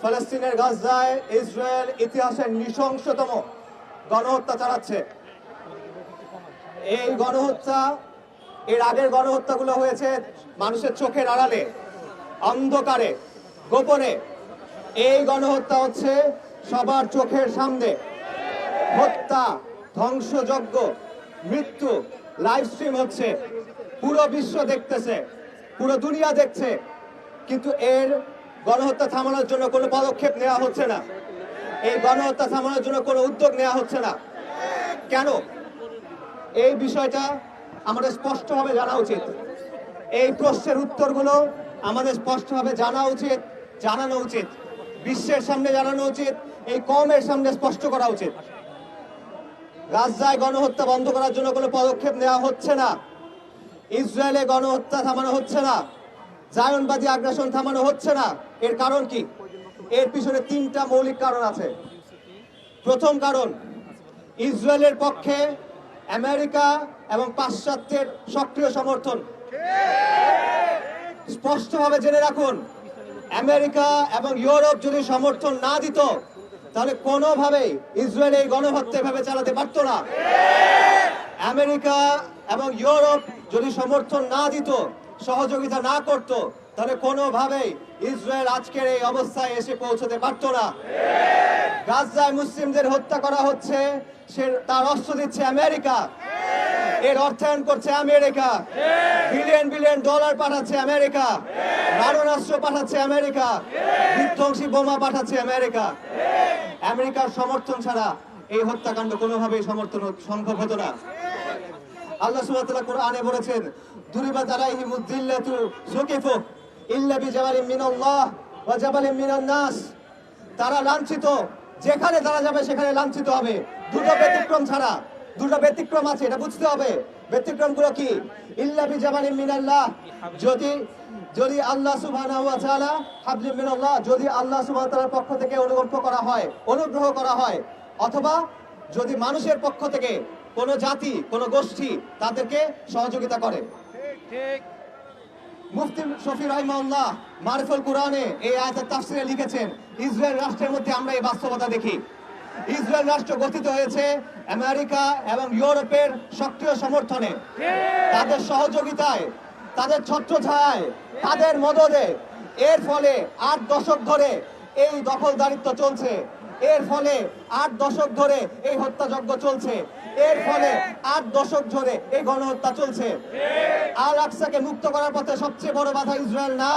ফলস্তিনের গাজায় ইসরায়েল ইতিহাসের নৃশংসতম গণহত্যা চালাচ্ছে। এই গণহত্যা, এর আগের গণহত্যাগুলো হয়েছে মানুষের চোখের আড়ালে, অন্ধকারে, গোপনে। এই গণহত্যা হচ্ছে সবার চোখের সামনে। হত্যা, ধ্বংসযজ্ঞ, মৃত্যু লাইভ স্ট্রিম হচ্ছে। পুরো বিশ্ব দেখতেছে, পুরো দুনিয়া দেখছে। কিন্তু এর গণহত্যা থামানোর জন্য কোনো পদক্ষেপ নেওয়া হচ্ছে না। এই গণহত্যা থামানোর জন্য কোনো উদ্যোগ নেওয়া হচ্ছে না। কেন? এই বিষয়টা আমাদের স্পষ্টভাবে জানা উচিত। এই প্রশ্নের উত্তরগুলো আমাদের স্পষ্টভাবে জানা উচিত, জানানো উচিত। বিশ্বের সামনে জানানো উচিত, এই কমের সামনে স্পষ্ট করা উচিত। গাজায় গণহত্যা বন্ধ করার জন্য কোনো পদক্ষেপ নেওয়া হচ্ছে না। ইসরায়েলে গণহত্যা থামানো হচ্ছে না। জায়নবাদী আগ্রাসন থামানো হচ্ছে না। এর কারণ কি? এর পিছনে তিনটা মৌলিক কারণ আছে। প্রথম কারণ, ইসরায়েলের পক্ষে আমেরিকা এবং পাশ্চাত্যের সক্রিয় সমর্থন। স্পষ্টভাবে জেনে রাখুন, আমেরিকা এবং ইউরোপ যদি সমর্থন না দিত, তাহলে কোনোভাবেই ইসরায়েল এই গণহত্যা এভাবে চালাতে পারতো না। আমেরিকা এবং ইউরোপ যদি সমর্থন না দিত সহযোগিতা না করত তাহলে কোনোভাবেই ইসরায়েল আজকের এই অবস্থায় এসে পৌঁছতে পারতো না। গাজায় মুসলিমদের হত্যা করা হচ্ছে, সে তার অস্ত্র দিচ্ছে আমেরিকা। এর অর্থায়ন করছে আমেরিকা। বিলিয়ন বিলিয়ন ডলার পাঠাচ্ছে আমেরিকা। মারণাস্ত্র পাঠাচ্ছে আমেরিকা। বিধ্বংসী বোমা পাঠাচ্ছে আমেরিকা। আমেরিকার সমর্থন ছাড়া এই হত্যাকাণ্ড কোনোভাবেই সমর্থন সম্ভব হতো না। আল্লাহ তাআলা কোরআনে বলেছেন দুরিবাত আলাইহিম উদ্দিল্লাতু সুকিফু ইল্লা বিজাবালিন মিনাল্লাহ ওয়া জাবালিন মিনান নাস। তারা লাঞ্ছিত, যেখানে তারা যাবে সেখানে লাঞ্ছিত হবে। দুটো ব্যতিক্রম ছাড়া, দুটো ব্যতিক্রম আছে, এটা বুঝতে হবে। ব্যতিক্রমগুলো কি? ইল্লা বিজাবালিন মিনাল্লাহ, যদি যদি আল্লাহ সুবহানাহু ওয়া তাআলা, হাবলিন মিনাল্লাহ, যদি আল্লাহ সুবহানাহু ওয়া তাআলার পক্ষ থেকে অনুগ্রহ করা হয়, অনুগ্রহ করা হয়, অথবা যদি মানুষের পক্ষ থেকে কোনো জাতি কোনো গোষ্ঠী তাদেরকে সহযোগিতা করে। মুফতি শফি রহিমাউল্লাহ মারফুল কোরআনে এই আয়াতের তাফসিরে লিখেছেন ইসরায়েল রাষ্ট্রের মধ্যে আমরা এই বাস্তবতা দেখি। ইসরায়েল রাষ্ট্র গঠিত হয়েছে আমেরিকা এবং ইউরোপের সক্রিয় সমর্থনে। তাদের সহযোগিতায় তাদের ছত্রছায়ায় তাদের মদদে এর ফলে আট দশক ধরে এই দখলদারিত্ব চলছে। এর ফলে আট দশক ধরে এই হত্যাযজ্ঞ চলছে। এর ফলে আট দশক ধরে এই গণহত্যা চলছে। আল আকসাকে মুক্ত করার পথে সবচেয়ে বড় বাধা ইসরায়েল না।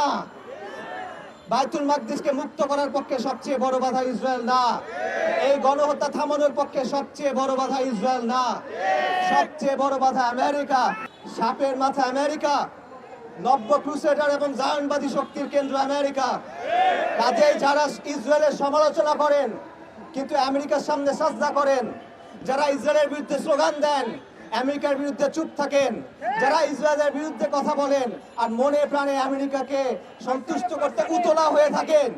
বাইতুল মাকদিসকে মুক্ত করার পক্ষে সবচেয়ে বড় বাধা ইসরায়েল না। এই গণহত্যা থামানোর পক্ষে সবচেয়ে বড় বাধা ইসরায়েল না। সবচেয়ে বড় বাধা আমেরিকা। সাপের মাথা আমেরিকা। নব্য ক্রুসেডার এবং জায়নবাদী শক্তির কেন্দ্র আমেরিকা। কাজেই যারা ইসরায়েলের সমালোচনা করেন কিন্তু আমেরিকার সামনে সাজদা করেন। যারা ইসরায়েলের বিরুদ্ধে স্লোগান দেন, আমেরিকার বিরুদ্ধে চুপ থাকেন। যারা ইসরায়েলের বিরুদ্ধে কথা বলেন আর মনে প্রাণে আমেরিকাকে সন্তুষ্ট করতে উতলা হয়ে থাকেন,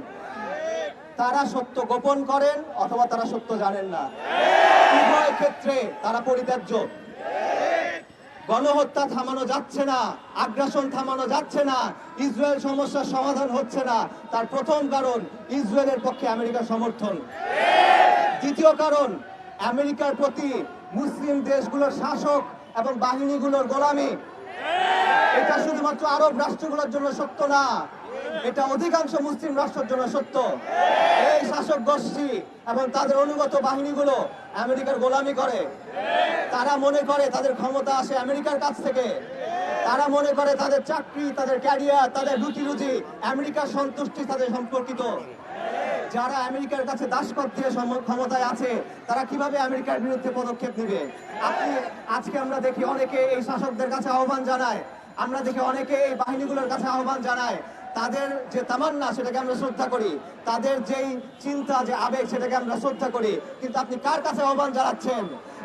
তারা সত্য গোপন করেন অথবা তারা সত্য জানেন না। উভয় ক্ষেত্রে তারা পরিত্যাজ্য। গণহত্যা থামানো যাচ্ছে না, আগ্রাসন থামানো যাচ্ছে না, ইসরায়েল সমস্যার সমাধান হচ্ছে না। তার প্রথম কারণ, ইসরায়েলের পক্ষে আমেরিকার সমর্থন। দ্বিতীয় কারণ, আমেরিকার প্রতি মুসলিম দেশগুলোর শাসক এবং বাহিনীগুলোর গোলামি। এটা শুধুমাত্র আরব রাষ্ট্রগুলোর জন্য সত্য না এটা অধিকাংশ মুসলিম রাষ্ট্রের জন্য সত্য। এই শাসক গোষ্ঠী এবং তাদের অনুগত বাহিনীগুলো আমেরিকার গোলামি করে। তারা মনে করে তাদের ক্ষমতা আসে আমেরিকার কাছ থেকে। তারা মনে করে তাদের চাকরি, তাদের ক্যারিয়ার, তাদের রুটি রুজি আমেরিকার সন্তুষ্টি তাদের সম্পর্কিত। যারা আমেরিকার কাছে দাসপথ দিয়ে ক্ষমতায় আছে, তারা কীভাবে আমেরিকার বিরুদ্ধে পদক্ষেপ নেবে? আপনি, আজকে আমরা দেখি অনেকে এই শাসকদের কাছে আহ্বান জানায়। আমরা দেখি অনেকে এই বাহিনীগুলোর কাছে আহ্বান জানায়। তাদের যে তামান্না সেটাকে আমরা শ্রদ্ধা করি, তাদের যেই চিন্তা, যে আবেগ সেটাকে আমরা শ্রদ্ধা করি। কিন্তু আপনি কার কাছে আহ্বান জানাচ্ছেন?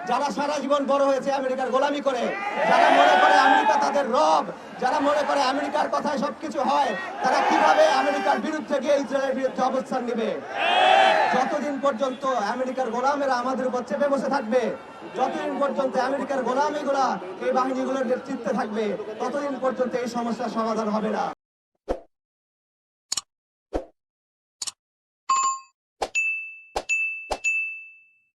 যারা সারা জীবন বড় হয়েছে আমেরিকার গোলামি করে, যারা মনে করে আমেরিকা তাদের রব, যারা মনে করে আমেরিকার কথায় সবকিছু হয়, তারা কীভাবে আমেরিকার বিরুদ্ধে গিয়ে ইসরায়েলের বিরুদ্ধে অবস্থান নেবে? যতদিন পর্যন্ত আমেরিকার গোলামেরা আমাদের উপর চেপে বসে থাকবে, যতদিন পর্যন্ত আমেরিকার গোলামিগুলা এই বাহিনীগুলোর নেতৃত্বে থাকবে, ততদিন পর্যন্ত এই সমস্যার সমাধান হবে না।